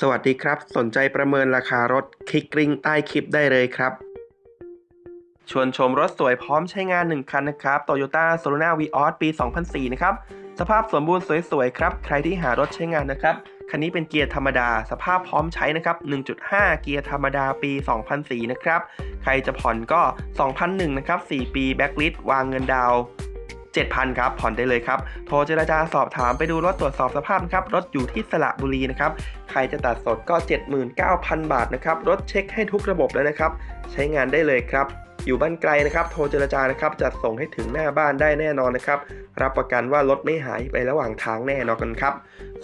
สวัสดีครับ สนใจประเมินราคารถคลิกลิงใต้คลิปได้เลยครับ ชวนชมรถสวยพร้อมใช้งาน 1 คันนะครับ Toyota s o l u n a Vios ปี 2004 นะครับ สภาพสมบูรณ์สวยๆครับ ใครที่หารถใช้งานนะครับ คันนี้เป็นเกียร์ธรรมดา สภาพพร้อมใช้นะครับ 1.5 เกียร์ธรรมดาปี 2004 นะครับ ใครจะผ่อนก็ 2,001 นะครับ 4 ปีแบ็กลิสวางเงินดาว 7,000ครับผ่อนได้เลยครับ โทรเจรจาสอบถามไปดูรถตรวจสอบสภาพนะครับ รถอยู่ที่สระบุรีนะครับ ใครจะตัดสดก็ 79,000 บาทนะครับ รถเช็คให้ทุกระบบแล้วนะครับ ใช้งานได้เลยครับ อยู่บ้านไกลนะครับ โทรเจรจานะครับ จัดส่งให้ถึงหน้าบ้านได้แน่นอนนะครับ รับประกันว่ารถไม่หายไประหว่างทางแน่นอนกันครับ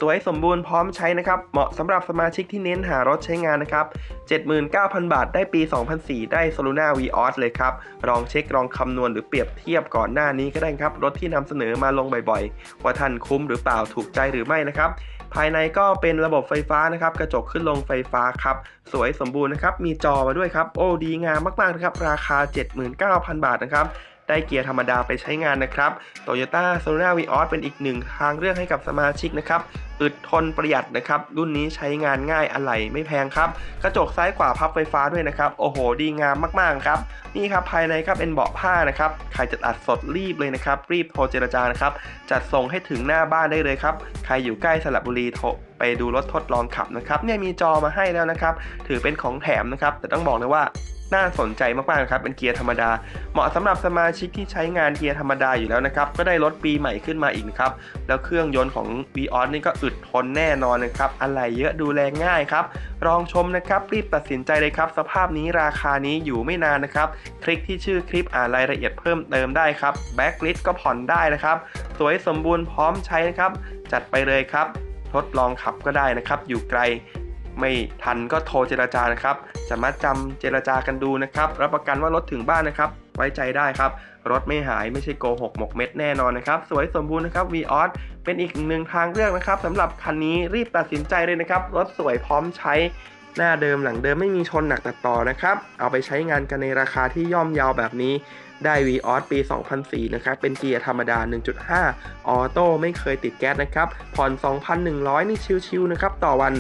สวยสมบูรณ์พร้อมใช้นะครับ เหมาะสำหรับสมาชิกที่เน้นหารถใช้งานนะครับ 79,000 บาทได้ปี 2004 ได้ s o l u n a Vios เลยครับ ลองเช็คลองคำนวณหรือเปรียบเทียบก่อนหน้านี้ก็ได้ครับ รถที่นำเสนอมาลงบ่อยๆ ว่าท่านคุ้มหรือเปล่าถูกใจหรือไม่นะครับ ภายในก็เป็นระบบไฟฟ้านะครับ กระจกขึ้นลงไฟฟ้าครับ สวยสมบูรณ์นะครับ มีจอมาด้วยครับ โอ้ดีงามมากๆนะครับ ราคา 79,000 บาทนะครับ ได้เกียร์ธรรมดาไปใช้งานนะครับ Toyota s o l u n a Vios เป็นอีกหนึ่งทางเลือกให้กับสมาชิกนะครับอึดทนประหยัดนะครับ รุ่นนี้ใช้งานง่ายอะไหล่ไม่แพงครับ กระจกซ้ายขวาพับไฟฟ้าด้วยนะครับ โอ้โห ดีงามมากๆครับ นี่ครับภายในครับเป็นเบาะผ้านะครับ ใครจะตัดสดรีบเลยนะครับ รีบโทรเจรจานะครับ จัดส่งให้ถึงหน้าบ้านได้เลยครับ ใครอยู่ใกล้สระบุรีโทรไปดูรถทดลองขับนะครับ เนี่ยมีจอมาให้แล้วนะครับ ถือเป็นของแถมนะครับ แต่ต้องบอกเลยว่า น่าสนใจมากๆครับเป็นเกียร์ธรรมดา เหมาะสำหรับสมาชิกที่ใช้งานเกียร์ธรรมดาอยู่แล้วนะครับก็ได้รถปีใหม่ขึ้นมาอีกครับแล้วเครื่องยนต์ของ v ีออนี่ก็อึดทนแน่นอนนะครับอะไรเยอะดูแลง่ายครับลองชมนะครับรีบตัดสินใจเลยครับ สภาพนี้ราคานี้อยู่ไม่นานนะครับคลิกที่ชื่อคลิปอ่านรายละเอียดเพิ่มเติมได้ครับแบ็กลิสก็ผ่อนได้นะครับสวยสมบูรณ์พร้อมใช้นะครับจัดไปเลยครับทดลองขับก็ได้นะครับ อยู่ไกล ไม่ทันก็โทรเจรจานะครับจะมาจำเจรจากันดูนะครับ รับประกันว่ารถถึงบ้านนะครับ ไว้ใจได้ครับ รถไม่หายไม่ใช่โกหกหมกเม็ดแน่นอนนะครับ สวยสมบูรณ์นะครับ v ีออสเป็นอีกหนึ่งทางเลือกนะครับสำหรับคันนี้รีบตัดสินใจเลยนะครับ รถสวยพร้อมใช้หน้าเดิมหลังเดิมไม่มีชนหนักตัดต่อนะครับ เอาไปใช้งานกันในราคาที่ย่อมเยาวแบบนี้ได้ v ีออสปี 2004 นะครับ เป็นเกียร์ธรรมดา 1.5 ออโต้ไม่เคยติดแก๊สนะครับ ผ่อน 2,100 นี่ชิวๆนะครับ ต่อวัน